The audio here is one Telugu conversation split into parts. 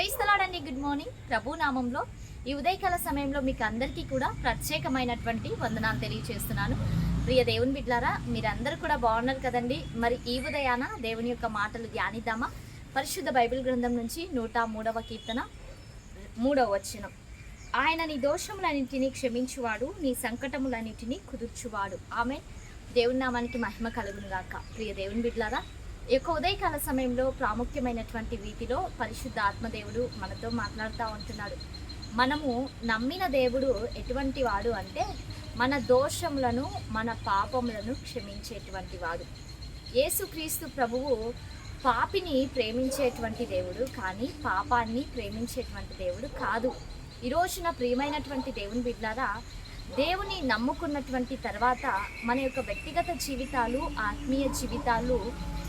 క్రైస్తలాడండి గుడ్ మార్నింగ్. ప్రభు నామంలో ఈ ఉదయకాల సమయంలో మీకు అందరికీ కూడా ప్రత్యేకమైనటువంటి వందనాలు తెలియజేస్తున్నాను ప్రియ దేవుని బిడ్లారా మీరందరూ కూడా బాగున్నారు కదండి? మరి ఈ ఉదయాన దేవుని యొక్క మాటలు ధ్యానిద్దామా? పరిశుద్ధ బైబిల్ గ్రంథం నుంచి నూట మూడవ కీర్తన మూడవ వచనం. ఆయన నీ దోషములన్నింటినీ క్షమించువాడు నీ సంకటములన్నింటినీ కుదుర్చువాడు. ఆమె దేవుని నామానికి మహిమ కలుగును గాక ప్రియ దేవుని బిడ్లారా యొక్క ఉదయకాల సమయంలో ప్రాముఖ్యమైనటువంటి వీటిలో పరిశుద్ధ ఆత్మదేవుడు మనతో మాట్లాడుతూ ఉంటున్నాడు. మనము నమ్మిన దేవుడు ఎటువంటి వాడు అంటే మన దోషములను మన పాపములను క్షమించేటువంటి వాడు. యేసుక్రీస్తు ప్రభువు పాపిని ప్రేమించేటువంటి దేవుడు కానీ పాపాన్ని ప్రేమించేటువంటి దేవుడు కాదు. ఈ రోజున ప్రియమైనటువంటి దేవుని బిడ్డారా దేవుని నమ్ముకున్నటువంటి తర్వాత మన యొక్క వ్యక్తిగత జీవితాలు ఆత్మీయ జీవితాలు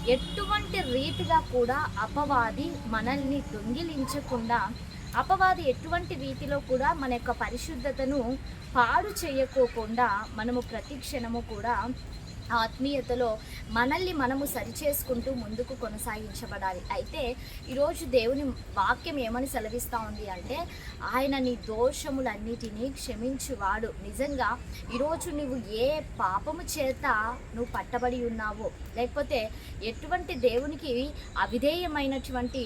ఎటువంటి రీతిగా కూడా అపవాది మనల్ని దొంగిలించకుండా అపవాది ఎటువంటి రీతిలో కూడా మన యొక్క పరిశుద్ధతను పాడు చేయకోకుండా మనము ప్రతి క్షణము కూడా ఆత్మీయతలో మనల్ని మనము సరిచేసుకుంటూ ముందుకు కొనసాగించబడాలి. అయితే ఈరోజు దేవుని వాక్యం ఏమని సెలవిస్తూ ఉంది అంటే ఆయన నీ దోషములన్నిటినీ క్షమించువాడు. నిజంగా ఈరోజు నువ్వు ఏ పాపము చేత నువ్వు పట్టబడి ఉన్నావో లేకపోతే ఎటువంటి దేవునికి అవిధేయమైనటువంటి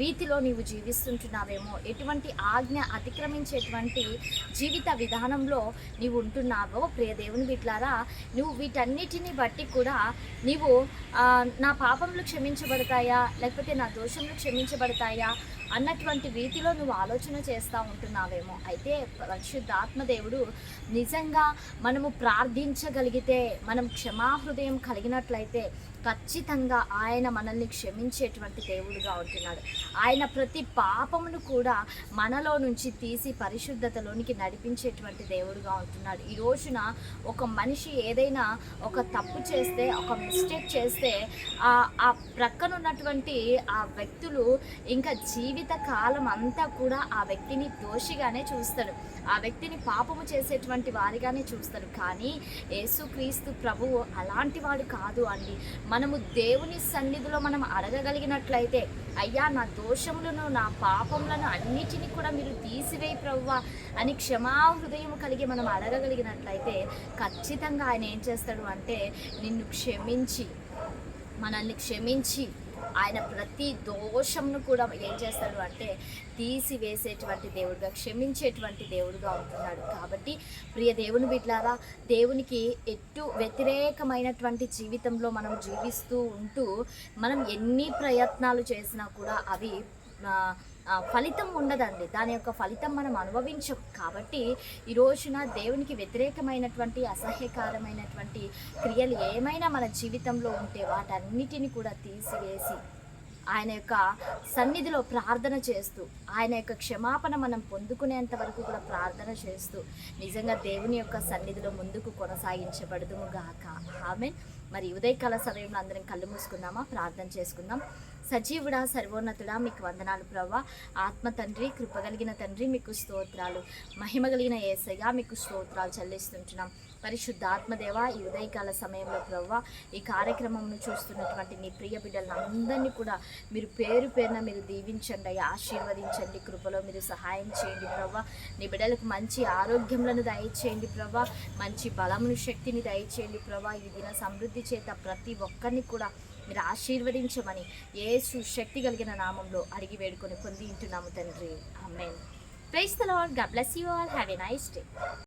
రీతిలో నీవు జీవిస్తుంటున్నావేమో ఎటువంటి ఆజ్ఞ అతిక్రమించేటువంటి జీవిత విధానంలో నీవు ఉంటున్నావో ప్రియ దేవుని బిడ్లారా నువ్వు వీటన్నిటిని బట్టి కూడా నీవు నా పాపములు క్షమించబడతాయా? లేకపోతే నా దోషములు క్షమించబడతాయా? అన్నటువంటి రీతిలో నువ్వు ఆలోచన చేస్తూ ఉంటున్నావేమో. అయితే పరిశుద్ధాత్మ దేవుడు నిజంగా మనము ప్రార్థించగలిగితే మనం క్షమాహృదయం కలిగినట్లయితే ఖచ్చితంగా ఆయన మనల్ని క్షమించేటువంటి దేవుడుగా ఉంటున్నాడు. ఆయన ప్రతి పాపమును కూడా మనలో నుంచి తీసి పరిశుద్ధతలోనికి నడిపించేటువంటి దేవుడుగా ఉంటున్నాడు. ఈ రోజున ఒక మనిషి ఏదైనా ఒక తప్పు చేస్తే ఒక మిస్టేక్ చేస్తే ఆ ఆ ప్రక్కన ఉన్నటువంటి ఆ వ్యక్తులు ఇంకా జీవిత కాలం అంతా కూడా ఆ వ్యక్తిని దోషిగానే చూస్తారు. ఆ వ్యక్తిని పాపము చేసేటువంటి వారిగానే చూస్తారు. కానీ యేసుక్రీస్తు ప్రభువు అలాంటి వాడు కాదు అండి. మనము దేవుని సన్నిధిలో మనం అడగగలిగినట్లయితే అయ్యా నా దోషములను నా పాపములను అన్నిటినీ కూడా మీరు తీసివేయి ప్రవ్వా అని క్షమా హృదయం కలిగి మనం అడగగలిగినట్లయితే ఖచ్చితంగా ఆయన ఏం చేస్తాడు అంటే నిన్ను క్షమించి మనల్ని క్షమించి ఆయన ప్రతి దోషంను కూడా ఏం చేస్తాడు అంటే తీసివేసేటువంటి దేవుడుగా క్షమించేటువంటి దేవుడుగా ఉంటున్నాడు. కాబట్టి ప్రియ దేవుని బిడ్లారా దేవునికి ఎటు వ్యతిరేకమైనటువంటి జీవితంలో మనం జీవిస్తూ ఉంటూ మనం ఎన్ని ప్రయత్నాలు చేసినా కూడా అవి ఫలితం ఉండదండి. దాని యొక్క ఫలితం మనం అనుభవించం. కాబట్టి ఈ రోజున దేవునికి వ్యతిరేకమైనటువంటి అసహ్యకరమైనటువంటి క్రియలు ఏమైనా మన జీవితంలో ఉంటే వాటన్నిటిని కూడా తీసివేసి ఆయన యొక్క సన్నిధిలో ప్రార్థన చేస్తూ ఆయన యొక్క క్షమాపణ మనం పొందుకునేంత వరకు కూడా ప్రార్థన చేస్తూ నిజంగా దేవుని యొక్క సన్నిధిలో ముందుకు కొనసాగించబడదుము గాక. ఆమె మరి ఉదయకాల సమయంలో అందరం కళ్ళు మూసుకుందామా? ప్రార్థన చేసుకుందాం. సజీవుడా సర్వోన్నతుడా మీకు వందనాలు ప్రభా ఆత్మ తండ్రి కృపగలిగిన తండ్రి మీకు స్తోత్రాలు. మహిమ కలిగిన ఏసయ్య మీకు స్తోత్రాలు చెల్లిస్తుంటున్నాం. పరిశుద్ధాత్మదేవ ఈ ఉదయకాల సమయంలో ప్రవ్వా ఈ కార్యక్రమంను చూస్తున్నటువంటి మీ ప్రియ బిడ్డలను అందరినీ కూడా మీరు పేరు పేరున మీరు దీవించండి అయ్యా. ఆశీర్వదించండి కృపలో మీరు సహాయం చేయండి ప్రవ్వా. నీ బిడ్డలకు మంచి ఆరోగ్యములను దయచేయండి ప్రభా మంచి బలమును శక్తిని దయచేయండి ప్రభా ఈ దిన సమృద్ధి చేత ప్రతి ఒక్కరిని కూడా మీరు ఆశీర్వదించమని ఏసు శక్తి కలిగిన నామంలో అడిగి వేడుకొని పొంది ఇంటున్నాము తండ్రి. Amen praise the lord. God bless you all. Have a nice day.